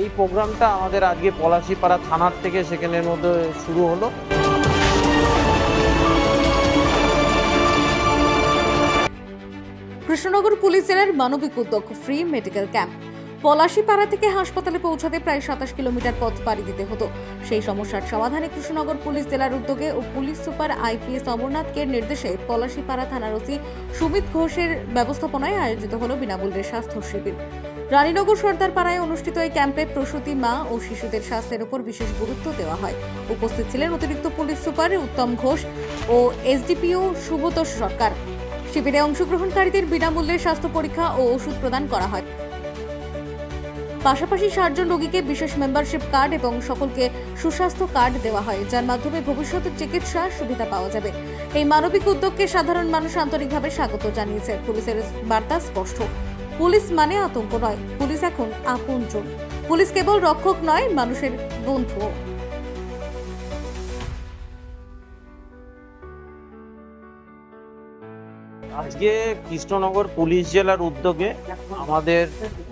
এই প্রোগ্রামটা আমাদের আজকে পলাশিপাড়া থানার থেকে সেখানের মধ্যে শুরু হলো। কৃষ্ণনগর পুলিশ জেলার মানবিক উদ্যোগ ফ্রি মেডিকেল ক্যাম্প পলাশীপাড়া থেকে হাসপাতালে পৌঁছাতে প্রায় সাতাশ কিলোমিটার পথ পাড়ি দিতে হতো। সেই সমস্যার সমাধানে কৃষ্ণনগর পুলিশ জেলার উদ্যোগে ও পুলিশ সুপার আইপিএস অমরনাথকে নির্দেশে পলাশীপাড়া থানার ওসি সুমিত ঘোষের ব্যবস্থাপনায় আয়োজিত হলো বিনামূল্যে স্বাস্থ্য শিবির। রানীনগর সর্দার পাড়ায় অনুষ্ঠিত এই ক্যাম্পে প্রসূতি মা ও শিশুদের স্বাস্থ্যের উপর বিশেষ গুরুত্ব দেওয়া হয়। উপস্থিত ছিলেন অতিরিক্ত পুলিশ সুপার উত্তম ঘোষ ও এসডিপিও সুব্রত সরকার। শিবিরে অংশগ্রহণকারীদের বিনামূল্যে স্বাস্থ্য পরীক্ষা ও ওষুধ প্রদান করা হয়। পাশাপাশি ষাটজন রোগীকে বিশেষ মেম্বারশিপ কার্ড এবং সকলকে সুস্বাস্থ্য কার্ড দেওয়া হয়, যার মাধ্যমে ভবিষ্যতের চিকিৎসা সুবিধা পাওয়া যাবে। এই মানবিক উদ্যোগকে সাধারণ মানুষ আন্তরিকভাবে স্বাগত জানিয়েছে, পুলিশের বার্তা স্পষ্ট। পুলিশ মানে আতঙ্ক নয়, পুলিশ এখন আপনজন। পুলিশ কেবল রক্ষক নয়, মানুষের বন্ধুও। আজকে কৃষ্ণনগর পুলিশ জেলার উদ্যোগে আমাদের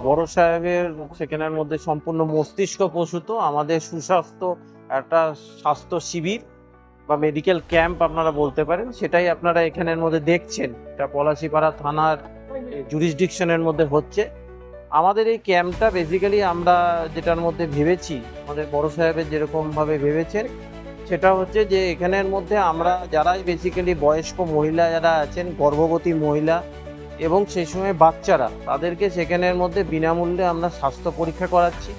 বড় সাহেবের সেখানের মধ্যে সম্পূর্ণ মস্তিষ্ক প্রসূত, আমাদের সুস্বাস্থ্য, একটা স্বাস্থ্য শিবির বা মেডিকেল ক্যাম্প আপনারা বলতে পারেন, সেটাই আপনারা এখানের মধ্যে দেখছেন। এটা পলাশিপাড়া থানার জুরিসডিকশনের মধ্যে হচ্ছে। আমাদের এই ক্যাম্পটা বেসিক্যালি আমরা যেটার মধ্যে ভেবেছি, আমাদের বড় সাহেবের যেরকমভাবে ভেবেছেন, সেটা হচ্ছে যে এখানের মধ্যে আমরা যারাই বেসিক্যালি বয়স্ক মহিলা যারা আছেন, গর্ভবতী মহিলা এবং সেই সময় বাচ্চারা, তাদেরকে সেখানের মধ্যে বিনামূল্যে আমরা স্বাস্থ্য পরীক্ষা করাচ্ছি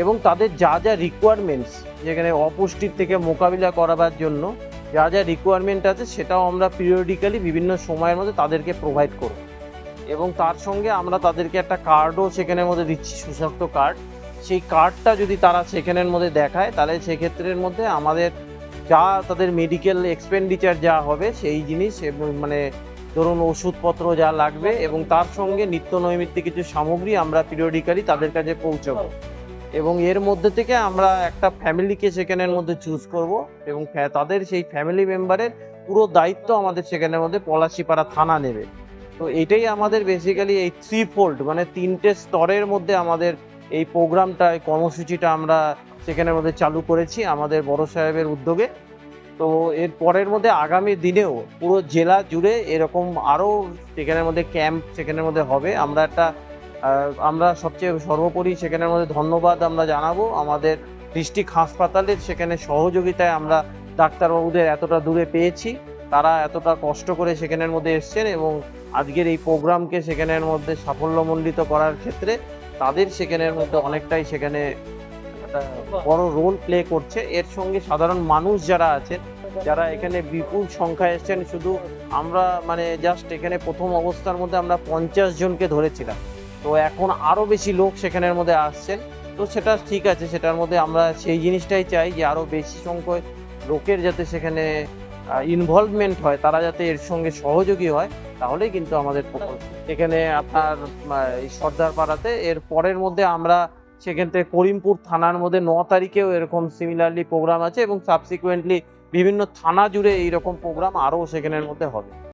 এবং তাদের যা যা রিকোয়ারমেন্টস যেখানে অপুষ্টির থেকে মোকাবিলা করাবার জন্য যা যা রিকোয়ারমেন্ট আছে, সেটাও আমরা পিরিয়ডিক্যালি বিভিন্ন সময়ের মধ্যে তাদেরকে প্রোভাইড করব। এবং তার সঙ্গে আমরা তাদেরকে একটা কার্ডও সেখানের মধ্যে দিচ্ছি, সুস্বাস্থ্য কার্ড সেই কার্ডটা যদি তারা সেখানের মধ্যে দেখায়, তাহলে সেক্ষেত্রের মধ্যে আমাদের যা তাদের মেডিকেল এক্সপেন্ডিচার যা হবে, সেই জিনিস মানে ধরুন ওষুধপত্র যা লাগবে এবং তার সঙ্গে নিত্য নৈমিত্তিক কিছু সামগ্রী আমরা পিরিয়ডিক্যালি তাদের কাছে পৌঁছাবো। এবং এর মধ্যে থেকে আমরা একটা ফ্যামিলিকে সেখানের মধ্যে চুজ করব এবং তাদের সেই ফ্যামিলি মেম্বারের পুরো দায়িত্ব আমাদের সেখানের মধ্যে পলাশিপাড়া থানা নেবে। তো এটাই আমাদের বেসিক্যালি এই থ্রি ফোল্ড মানে তিনটে স্তরের মধ্যে আমাদের এই প্রোগ্রামটা কর্মসূচিটা আমরা সেখানের মধ্যে চালু করেছি আমাদের বড় সাহেবের উদ্যোগে। তো এর পরের মধ্যে আগামী দিনেও পুরো জেলা জুড়ে এরকম আরও সেখানের মধ্যে ক্যাম্প সেখানের মধ্যে হবে। আমরা একটা আমরা সবচেয়ে সর্বোপরি সেখানের মধ্যে ধন্যবাদ আমরা জানাব। আমাদের ডিস্ট্রিক্ট হাসপাতালের সেখানে সহযোগিতায় আমরা ডাক্তারবাবুদের এতটা দূরে পেয়েছি। তারা এতটা কষ্ট করে সেখানের মধ্যে এসছেন এবং আজকের এই প্রোগ্রামকে সেখানের মধ্যে সাফল্যমণ্ডিত করার ক্ষেত্রে তাদের সেখানের মধ্যে অনেকটাই সেখানে বড় রোল প্লে করছে। এর সঙ্গে সাধারণ মানুষ যারা আছেন, যারা এখানে বিপুল সংখ্যায় এসেছেন, শুধু আমরা মানে জাস্ট এখানে প্রথম অবস্থার মধ্যে আমরা পঞ্চাশ জনকে ধরেছিলাম। তো এখন আরও বেশি লোক সেখানের মধ্যে আসছেন। তো সেটা ঠিক আছে, সেটার মধ্যে আমরা সেই জিনিসটাই চাই যে আরও বেশি সংখ্যক লোকের যাতে সেখানে ইনভলভমেন্ট হয়, তারা যাতে এর সঙ্গে সহযোগী হয়, তাহলেই কিন্তু আমাদের প্রকল্প। এখানে আপনার সর্দার পাড়াতে এর পরের মধ্যে আমরা সেখান থেকে করিমপুর থানার মধ্যে ন তারিখেও এরকম সিমিলারলি প্রোগ্রাম আছে এবং সাবসিকুয়েন্টলি বিভিন্ন থানা জুড়ে এইরকম প্রোগ্রাম আরও সেখানের মধ্যে হবে।